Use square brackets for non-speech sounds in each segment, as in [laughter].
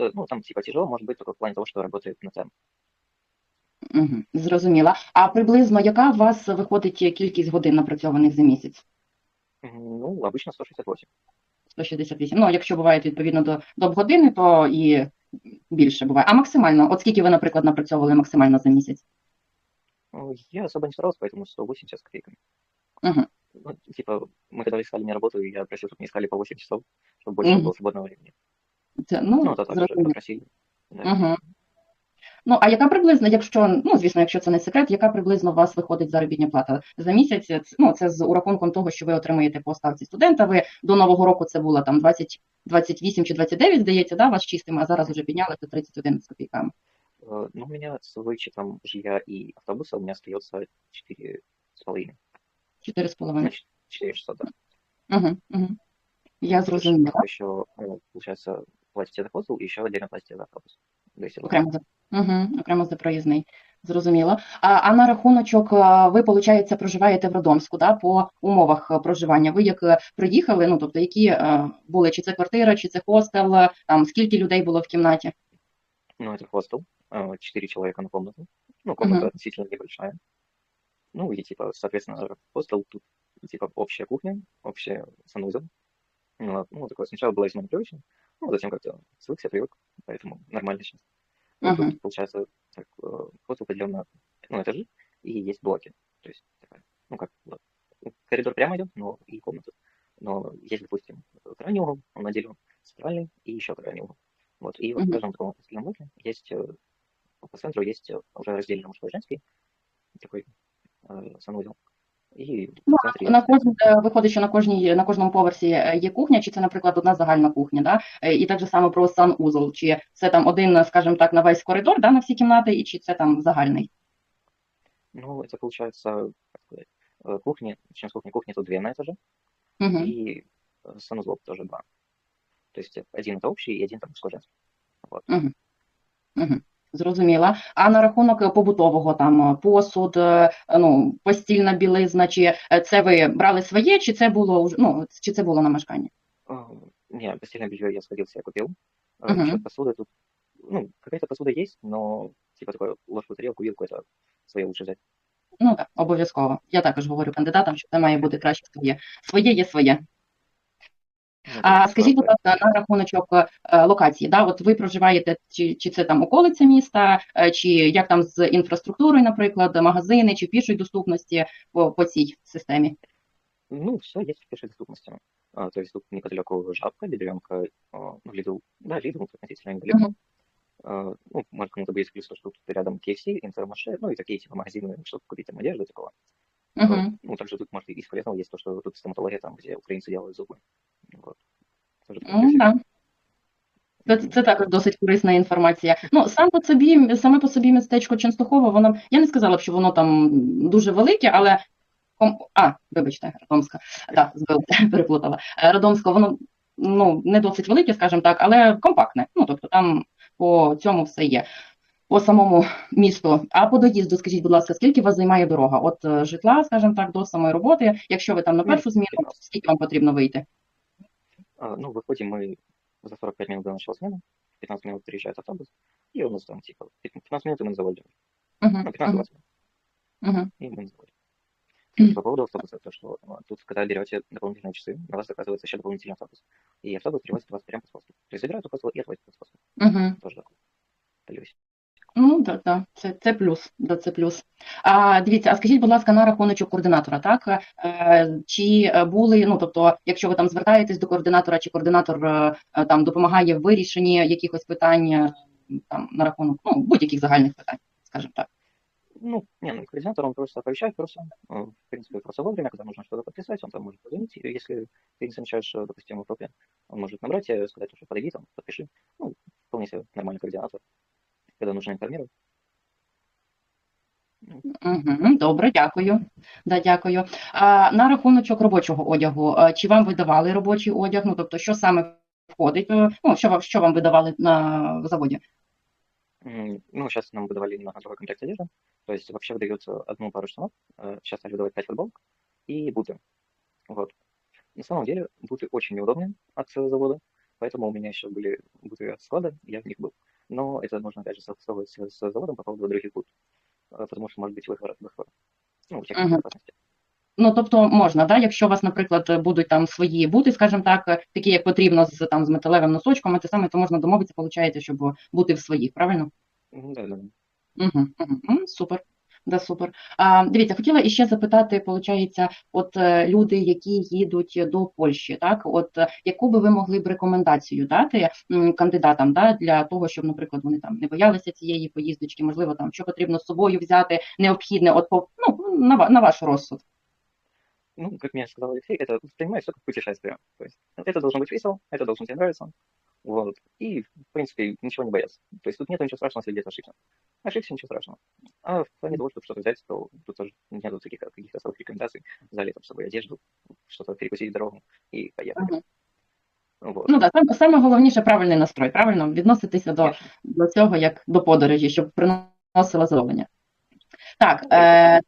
э, ну, там типа тяжело, может быть, только в плане того, что работает на цен. Угу, зрозуміла. А приблизно яка у вас виходить кількість годин напрацьованих за місяць? М, Ну, обычно 168. 168. Ну, якщо бувають відповідно до доb години, то і більше буває. А максимально, от скільки ви, наприклад, напрацьовували максимально за місяць? Ну, Я особо не старался, поэтому 180 с копейками. Угу. Ну, типа, мы когда искали мне работу, я просил, чтобы мне искали по 8 часов, чтобы больше Мгм. было свободного времени. Це, ну, Ну, то так же зрозуміло. попросили. Да. Угу. Ну, а яка приблизно, якщо, ну, звісно, якщо це не секрет, яка приблизно у вас виходить заробітня плата за місяць? Це, ну, це з урахунком того, що ви отримаєте по ставці студента. Ви до Нового року це було там 20, 28 чи 29, здається, да, вас чистим, а зараз вже підняли до 31 з копійками. Э, Ну, у меня с вычетом жилья и автобуса у меня остается 4 с половиной. 4,5. Значит, 4 600, да. Угу, угу. Я Плюс зрозуміла. Еще, э, получается, платите за хостел и еще отдельно платите за автобус. То есть, это Окремо за, угу, окремо за проїзний. Зрозуміло. А, а на рахуночок, а, ви, виходить, проживаєте в Родомську, да, по умовах а, проживання. Ви як е, приїхали, ну, тобто, які а, були, чи це квартира, чи це хостел, а, там, скільки людей було в кімнаті? Ну, это хостел, э, 4 человека на комнату. Ну, комната Мгм. относительно небольшая. Ну, и, типа, соответственно, хостел тут, типа, общая кухня, общий санузел. Ну, вот, ну, такое сначала было весьма непривычно, ну, затем как-то свыкся, привык, поэтому нормально сейчас. Ну, Мгм. тут, получается, так, э, хостел поделен на, ну, этажи, и есть блоки. То есть, такая, ну, как, вот, коридор прямо идет, но и комната. Но есть, допустим, крайний угол, он отделен, центральный и еще крайний угол. Вот, и вот в Мгм. каждом таком отдельном блоке есть, э, по центру есть э, уже разделенный мужской и женский, такой э, санузел. И Ну, в центре На есть кожній, е, виходить, що на кожній, на кожному поверсі е, є кухня, чи це, наприклад, одна загальна кухня, да? Е, І так же само про санузол, чи це там один, скажімо так, на весь коридор, да, на всі кімнати, і чи це там загальний? Ну, это получается, как сказать, э, кухни, начнем с кухни, кухни тут две на этаже, Угу. и э, санузлов тоже два. То есть э, один это общий и один там мужской женский. Вот. Угу. Угу. Зрозуміла. А на рахунок е, побутового там е, посуд, е, ну, постільна білизна, чи це ви брали своє, чи це було ну, чи це було на мешкання? А, Не, постельное белье я сходил, себе купил. А Мгм. насчет тут, ну, какая-то посуда есть, но типа такое ложку, тарелку, вилку это свое лучше взять. Ну так, обов'язково. Я також говорю кандидатам, що це має бути краще своє. Своє є своє. Ну, А это скажіть, будь такое. ласка, на рахуночок е, локації, да, от ви проживаєте, чи, чи це там околиця міста, е, чи як там з інфраструктурою, наприклад, магазини, чи пішої доступності по, по цій системі? Ну, все есть в пешей доступности. А, то есть тут неподалеку жабка, бедренка, а, ну, Lidl, да, Lidl относительно недалеко. Мгм. А, ну, может, кому-то будет плюс, то, что тут рядом KFC, Интермарше, ну, и такие типа магазины, чтобы купить там одежду, такого. А, Угу. Ну, также тут, может, из полезного есть то, что тут стоматология, там, где украинцы делают зубы. Тоже Ну, да. Це, це також досить корисна інформація. Ну, сам по собі, саме по собі містечко Ченстухова, воно, я не сказала б, що воно там дуже велике, але а, вибачте, Радомська, так, збила, [laughs] переплутала. Е, Радомська, воно ну, не досить велике, скажімо так, але компактне. Ну, тобто там по цьому все є. По самому місту. А по доїзду, скажіть, будь ласка, скільки вас займає дорога? От е, житла, скажімо так, до самої роботи. Якщо ви там на першу зміну, 15. скільки вам потрібно вийти? А, ну, выходим мы за 45 минут до начала смены, 15 минут приезжает автобус, и у нас там, типа, 15 минут, и мы заводе. Угу, Ну, 15-20 минут, угу, и мы заводе. Мгм. По поводу автобуса, то, что а, тут, когда берете дополнительные часы, на вас заказывается еще дополнительный автобус. И автобус привозит вас прямо по спасу. То есть забирают у хостела и отвозят по спасу. угу. Тоже такой плюс. Ну, так, так, це, це плюс, да, це плюс. А, дивіться, а скажіть, будь ласка, на рахуночок координатора, так? Е, чи е, були, ну, тобто, якщо ви там звертаєтесь до координатора, чи координатор е, е, там допомагає в вирішенні якихось питань, е, там, на рахунок, ну, будь-яких загальних питань, скажімо так. Ну, не, ну, координатор, он просто оповещает просто, э, в принципе, просто вовремя, когда нужно что-то подписать, он там может позвонить, и если ты не замечаешь, э, допустим, в группе, он может набрать тебе, сказать, что подойди там, подпиши. Ну, вполне себе нормальный координатор, когда нужно информировать. Ну, Угу, добре, дякую. Да, дякую. А, на рахуночок робочого одягу, е, чи вам видавали робочий одяг? Ну, тобто, що саме входить? е, Ну, що вам, що вам видавали на заводі? м, ну, сейчас нам выдавали немного другой комплект одежды, то есть вообще выдается одну пару штанов, э, сейчас стали выдавать 5 футболок и буты. Вот. На самом деле, буты очень неудобные от э, завода, Поэтому у меня еще были буты от склада, я в них был. Но это нужно, опять же, согласовывать с, с заводом по поводу других бут. Э, Потому что может быть выхлоп. выхлоп. Ну, у техники Мгм. безопасности. Ну, тобто можна, да, якщо у вас, наприклад, будуть там свої бути, скажімо так, такі, як потрібно з там з металевим носочком, те саме, то можна домовитися, виходить, щоб бути в своїх, правильно? Мгм, Да, да. да. Угу, угу, угу, супер. Да, супер. А, дивіться, хотіла іще запитати, виходить, от е, люди, які їдуть до Польщі, так, от е, яку би ви могли б рекомендацію дати м, кандидатам, да, для того, щоб, наприклад, вони там не боялися цієї поїздочки, можливо, там що потрібно з собою взяти, необхідне, от по ну на, ва- на ваш розсуд. Ну, как мне сказал Алексей, это воспринимай все как путешествие. То есть ну, это должно быть весело, это должно тебе нравиться. Вот. И, в принципе, ничего не бояться. То есть тут нет ничего страшного, если где-то ошибся. Ошибся, ничего страшного. А в плане того, чтобы что-то взять, то тут тоже нету таких каких-то особых рекомендаций. Взяли там с собой одежду, что-то перекусить дорогу и поехали. Мгм. Вот. Ну так, саме, саме головніше правильний настрой, правильно? Відноситися до, до цього як до подорожі, щоб приносила задоволення. Так, е,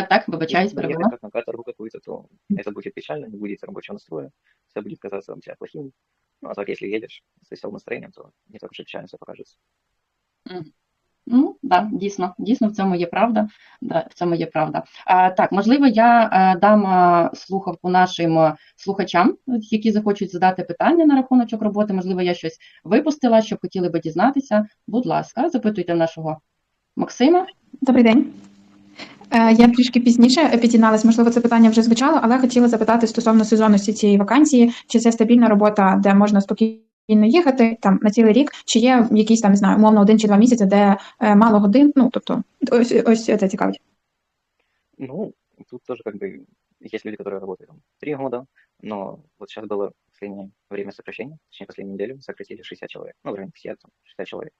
так, так, вибачаюсь, перебила. как на каторгу какую-то, то это будет печально, не будет рабочего настроя, все будет казаться тебя плохим. Ну, а так, если едешь с веселым настроением, то не так уж и печально все покажется. Ну, да, дійсно, дійсно, в цьому є правда. Да, в цьому є правда. А, так, можливо, я е, дам е, слухавку нашим е, слухачам, які захочуть задати питання на рахунок роботи. Можливо, я щось випустила, що хотіли би дізнатися. Будь ласка, запитуйте нашого Максима. Добрий день. Е, Я трішки пізніше під'єдналась, можливо, це питання вже звучало, але хотіла запитати стосовно сезонності цієї вакансії, чи це стабільна робота, де можна спокійно їхати там на цілий рік, чи є якісь там, не знаю, умовно один чи два місяці, де е, мало годин. Ну тобто, ось ось це цікавить. Ну, тут тоже как бы есть люди, которые работают там три года, но вот сейчас было последнее время сокращения, точнее, последнюю неделю сократили 60 человек, ну, в районе 50, там, 60 человек.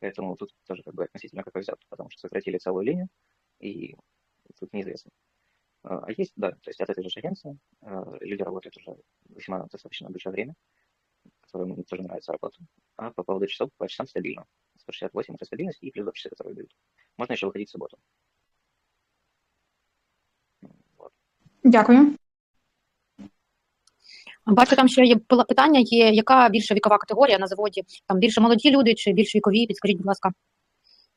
Поэтому тут тоже как бы относительно как взят, потому что сократили целую линию, и тут неизвестно. А а есть, да, то есть от этой же агенции э, люди работают уже весьма достаточно большое время, которым тоже нравится работа. А по поводу часов, по часам стабильно. 168 это стабильность и плюс 2 часа, которые дают. Можно еще выходить в субботу. Ну, Вот. Дякую. Бачу, там ще є пила- питання, є яка більша вікова категорія на заводі? Там більше молоді люди чи більш вікові? Підскажіть, будь ласка.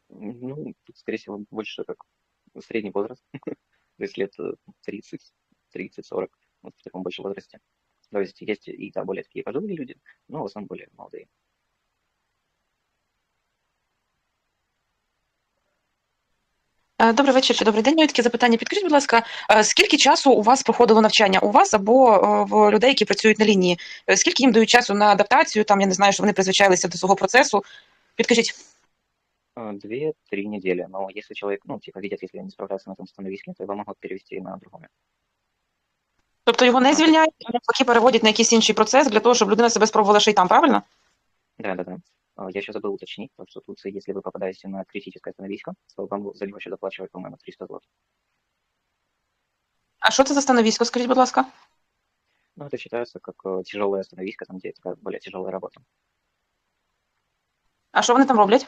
Ну, тут, скорее всего, больше как средний возраст. [laughs] То есть лет э, 30, 30, 40, вот в таком большем возрасте. То есть есть и да, более такие пожилые люди, но в основном более молодые. Е, Добрий вечір чи добрий день. Маю таке запитання. Підкажіть, будь ласка, е, скільки часу у вас проходило навчання? У вас або е, в людей, які працюють на лінії? Е, Скільки їм дають часу на адаптацію? Там я не знаю, що вони призвичайлися до свого процесу. Підкажіть. А, Две-три недели. Но если человек, ну, типа, видят, если не справляется на этом становиске, то его могут перевести на другое. Тобто його не звільняють, а навпаки переводять на якийсь інший процес для того, щоб людина себе спробувала ще й там, правильно? Да, да, да. А, Я еще забыл уточнить, то, что тут, если вы попадаете на критическое становисько, то вам за него еще доплачивают, по-моему, 300 злотых. А що це за становисько? Скажіть, будь ласка. Ну, это считается как э, тяжелая становиска, там, где такая более тяжелая работа. А що вони там роблять?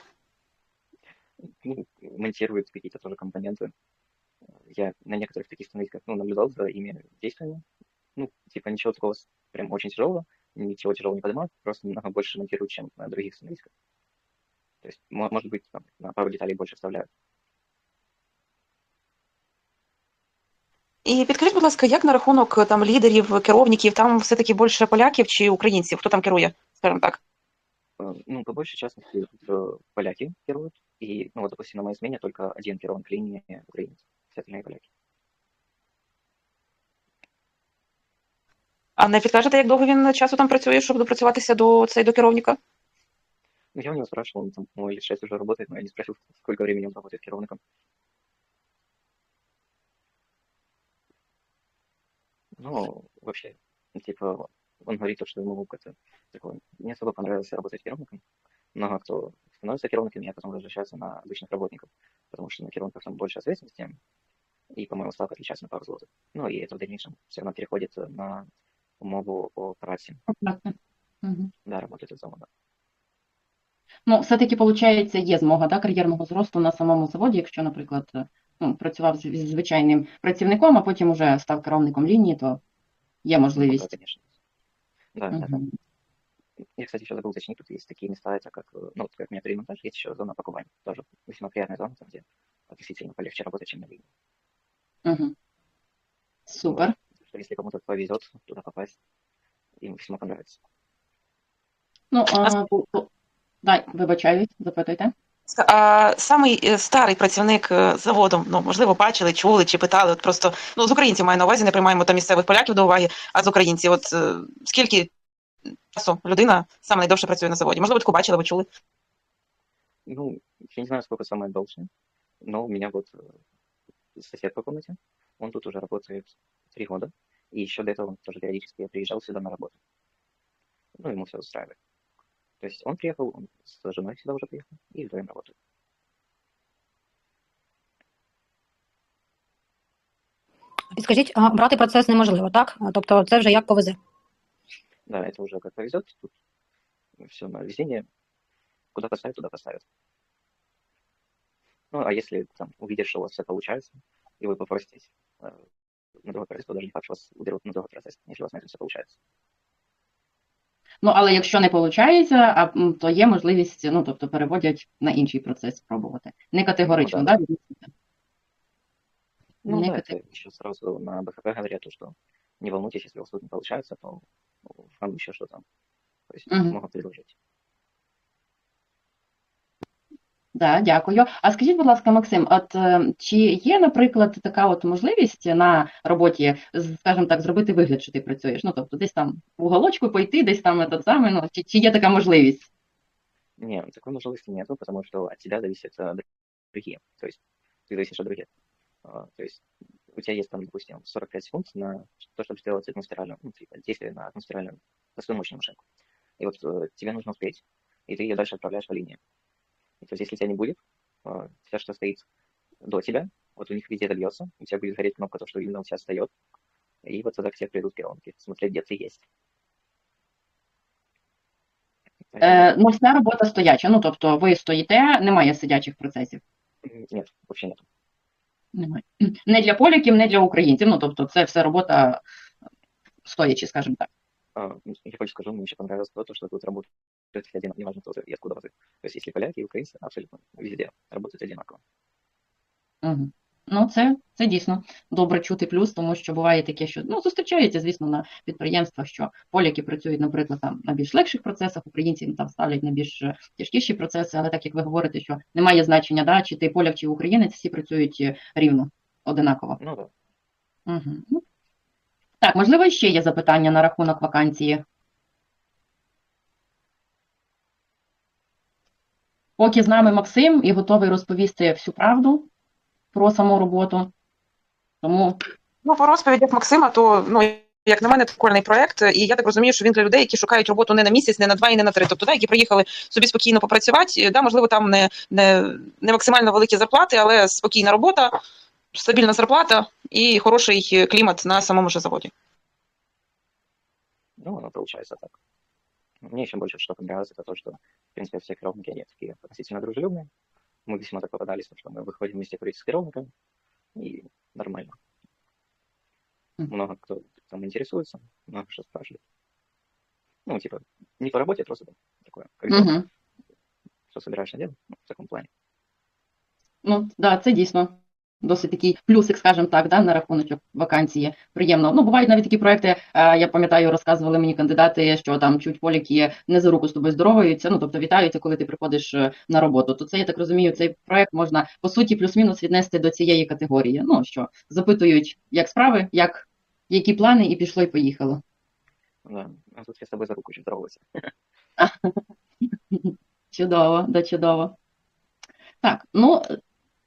ну, монтируют какие-то тоже компоненты. Я на некоторых таких становисках ну, наблюдал за ими действиями. Ну, типа ничего такого с- прям очень тяжелого, ничего тяжелого не поднимают, просто намного больше монтируют, чем на других становисках. То есть, мо- может быть, там, на пару деталей больше вставляют. І підкажіть, будь ласка, як на рахунок е, там лідерів, керівників, там все-таки більше поляків чи українців? Хто там керує, скажімо так? Э, Ну, по большей частности, тут, э, поляки керуют. И, ну, вот, допустим, на моей смене только один керовник линии украинец. Все остальные поляки. А не підкажете, як довго він часу там працює, щоб допрацюватися до цей до керівника? Ну, я у него спрашивал, он там, лет 6 уже работает, но я не спросил, сколько времени он работает керовником. Ну, вообще, типа, он говорит, то, что ему как-то такое, не особо понравилось работать керовником Много кто становится керовниками, а потом возвращается на обычных работников, потому что на керовниках там больше ответственности, и, по-моему, ставка отличается на пару злотых. Ну, и это в дальнейшем все равно переходит на умову о праці. Мгм. Да, работает от завода. Ну, все-таки, виходить, є змога да, кар'єрного зросту на самому заводі, якщо, наприклад, е, ну, працював з з звичайним працівником, а потім уже став керівником лінії, то є Ну, да, можливість. конечно. Да, да, да. Мгм. Я, кстати, еще забыл уточнить, тут есть такие места, это как, э, ну, вот как метродемонтаж, есть еще зона пакования. Тоже весьма приятная зона, там, где относительно полегче работать, чем на линии. Угу. Супер. Что если кому-то повезет туда попасть, им весьма понравится. Ну, а, по- по- дай, вибачаю, запитуйте. А самий е, старий працівник е, заводу, ну можливо, бачили, чули чи питали. От просто ну з українців маю на увазі, не приймаємо там місцевих поляків до уваги, а з українців. От е, скільки часу людина саме найдовше працює на заводі? Можливо, таку бачили або чули? Ну, я не знаю, сколько самое должное, но у меня вот э, сосед по комнате, он тут уже работает три года, и еще до этого он тоже периодически приезжал сюда на работу. Ну, ему все устраивает. То есть он приехал, он с женой сюда уже приехал, и вдвоем работают. Підскажіть, а брати процес неможливо, так? Тобто це вже як повезе. Да, это уже как повезет, тут все на везение, куда поставят, туда поставят. Ну, а если там увидишь, что у вас все получается, и вы попроситесь э, на другой процесс, то даже не факт, что вас уберут на другой процесс, если у вас на этом все получается. Ну, але якщо не виходить, а, м, то є можливість, ну, тобто переводять на інший процес спробувати. Не категорично, Ну, да, да. відмовити. Ну, Не да, катeg- это еще сразу на БХП говорят, то, что не волнуйтесь, если у вас тут не получается, то вам еще что-то то есть, Мгм. могут предложить. Да, дякую. А скажіть, будь ласка, Максим, от е, чи є, наприклад, така от можливість на роботі, скажімо так, зробити вигляд, що ти працюєш? Ну, тобто десь там в уголочку пойти, десь там этот самий, ну, чи, чи є така можливість? Не, такой возможности нету, потому что от тебя зависят а, другие. То есть ты зависишь от других. А, То есть у тебя есть там, допустим, 45 секунд на то, чтобы сделать атмосферальную, ну, типа, действие на атмосферальную простую мощную машинку. И вот э, тебе нужно успеть, и ты ее дальше отправляешь по линии. И то есть если тебя не будет, а, все, что стоит до тебя, вот у них везде это бьется, у тебя будет гореть кнопка, то, что именно у тебя встает, и вот тогда к тебе придут пилонки, смотреть, где ты есть. Е, ну, вся робота стояча, ну, тобто ви стоїте, немає сидячих процесів. М, Нет, вообще нет. Немає. Не для поляків, не для українців, ну, тобто це все робота стоячи, скажімо так. А, ну, Я больше скажу, мне еще понравилось то, то, что тут работают все одинаково, неважно, кто ты и откуда ты. То есть если поляки и украинцы, абсолютно везде работают одинаково. Угу. Ну, це, це дійсно добре чути плюс, тому що буває таке, що ну, зустрічається, звісно, на підприємствах, що поляки працюють, наприклад, там на більш легших процесах, українці там ставлять на більш е, тяжкіші процеси, але так як ви говорите, що немає значення, да, чи ти поляк, чи українець, всі працюють е, рівно, одинаково. Ну да. Угу. Ну, так, можливо, ще є запитання на рахунок вакансії. Поки з нами Максим і готовий розповісти всю правду про саму роботу. Тому Ну, по розповідях Максима, то ну як на мене, прикольний проект, і я так розумію, що він для людей, які шукають роботу не на місяць, не на два і не на три. Тобто, да, які приїхали собі спокійно попрацювати. Да, можливо, там не, не, не максимально великі зарплати, але спокійна робота, стабільна зарплата і хороший клімат на самому же заводі. Ну, оно получается так. Мне еще больше что понравилось, это то, что, в принципе, все керовники, они такие относительно дружелюбные. Мы весьма так попадались, что мы выходим вместе курить с и нормально. Мгм. Много кто там интересуется, много что спрашивает. Ну, типа, не по работе, а просто такое, как угу. что собираешься делать, ну, в таком плане. Ну, да, це дійсно досить такий плюсик, скажімо так, да, на рахунок вакансії. Приємно. Ну, бувають навіть такі проекти, е, я пам'ятаю, розказували мені кандидати, що там чуть поляки не за руку з тобою здороваються, ну, тобто вітаються, коли ти приходиш е, на роботу. То це, я так розумію, цей проект можна, по суті, плюс-мінус віднести до цієї категорії. Ну, що запитують, як справи, як, які плани, і пішло, і поїхало. А тут я с тобой за руку еще здоровался. [laughs] Чудово, да, чудово. Так, ну,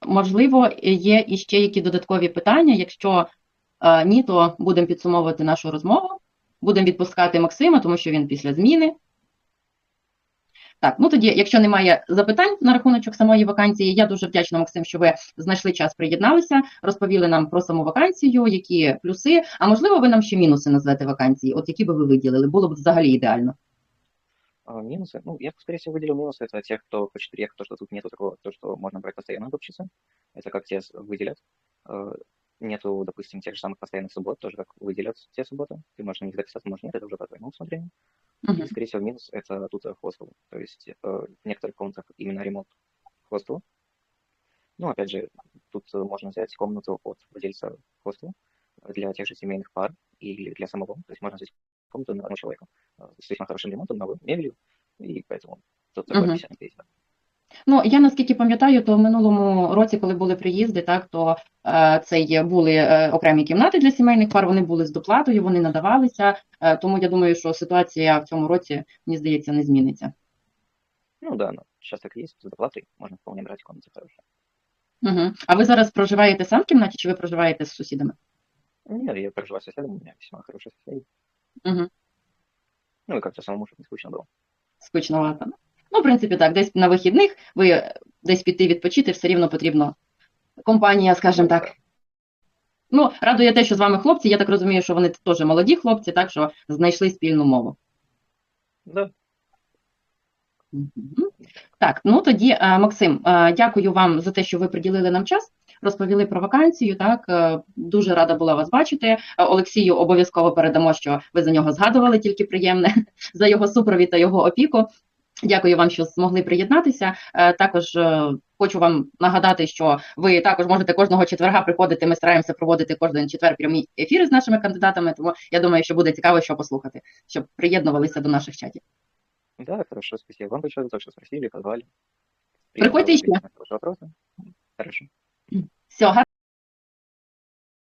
можливо, є іще які додаткові питання. Якщо е, ні, то будемо підсумовувати нашу розмову. Будемо відпускати Максима, тому що він після зміни. Так, ну тоді, якщо немає запитань на рахунок самої вакансії, я дуже вдячна, Максим, що ви знайшли час, приєдналися, розповіли нам про саму вакансію, які плюси. А можливо, ви нам ще мінуси назвете вакансії, от які би ви виділили, було б взагалі ідеально. А, минусы, ну, я, скорее всего, выделил минусы, это тех, кто хочет приехать, то, что тут нету такого, то, что можно брать постоянно общаться, это как с- выделят. Э, нету, допустим, тех же самых постоянных суббот, тоже как выделяться те субботы. Ты можешь на них записаться, можешь нет, это уже по твоему усмотрению. Мгм. И, скорее всего, минус — это тут хостел. То есть э, в некоторых комнатах именно ремонт хостел. Ну, опять же, тут можно взять комнату от владельца хостела для тех же семейных пар или для самого. То есть можно взять комнату на одного человека э, с весьма хорошим ремонтом, новой мебелью, и поэтому тут такое Мгм. обещание есть. да. Ну, я наскільки пам'ятаю, то в минулому році, коли були приїзди, так, то е, це є, були е, окремі кімнати для сімейних пар, вони були з доплатою, вони надавалися. Е, тому я думаю, що ситуація в цьому році, мені здається, не зміниться. Ну да, но сейчас так и есть, с доплатой можно вполне брать комнаты хорошие. Угу. А ви зараз проживаєте сам в кімнаті, чи ви проживаєте з сусідами? Нет, я проживаю с соседом, у меня весьма хорошие соседи. Угу. Ну и как-то самому, чтобы не скучно было. Скучновато. Ну, в принципі, так, десь на вихідних ви е, десь піти відпочити, все рівно потрібно компанія, скажімо так. Ну, радує те, що з вами хлопці, я так розумію, що вони теж молоді хлопці, так що знайшли спільну мову. Да, Мгм. Так, ну тоді, е, Максим, е, дякую вам за те, що ви приділили нам час, розповіли про вакансію. Так, е, дуже рада була вас бачити. Е, Олексію обов'язково передамо, що ви за нього згадували тільки приємне [laughs] за його супровід та його опіку. Дякую вам, що змогли приєднатися. Е, Також хочу вам нагадати, що ви також можете кожного четверга приходити. Ми стараємося проводити кожен четвер прямі ефіри з нашими кандидатами. Тому я думаю, що буде цікаво, що послухати, щоб приєднувалися до наших чатів. да, хорошо, спасибо вам большое за то, что спросили, позвали. Приходите Приятно еще. ответить на ваши вопросы. Хорошо. Всього